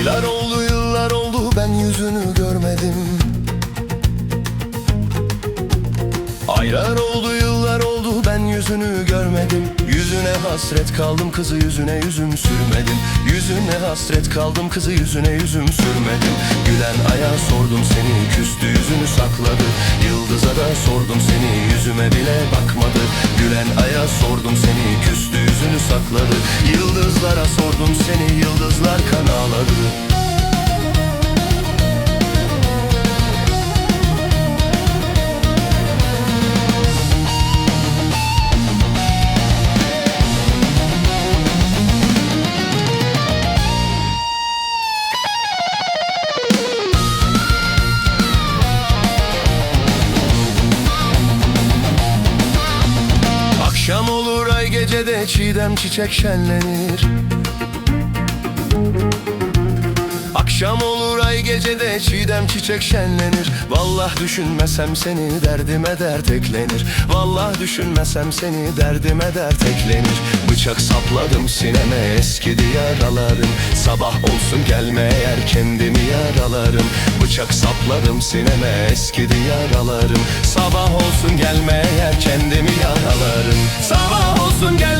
Aylar oldu yıllar oldu ben yüzünü görmedim. Aylar oldu yıllar oldu ben yüzünü görmedim. Yüzüne hasret kaldım kızı yüzüne yüzüm sürmedim. Yüzüne hasret kaldım kızı yüzüne yüzüm sürmedim. Gülen aya sordum seni küstü yüzünü sakladı. Yıldıza da sordum seni yüzüme bile bakmadı. Gülen aya sordum seni küstü yüzünü sakladı. Yıldızlara sordum seni yıldızlar kan ağladı gecede çiğdem çiçek şenlenir. Akşam olur ay gecede çiğdem çiçek şenlenir. Vallah düşünmesem seni derdime dert eklenir. Vallah düşünmesem seni derdime dert eklenir. Bıçak sapladım sineme eskidi yaralarım Sabah olsun gelme eğer kendimi yaralarım. Bıçak sapladım sineme eskidi yaralarım Sabah olsun gelme eğer kendimi yaralarım. Sabah und Geld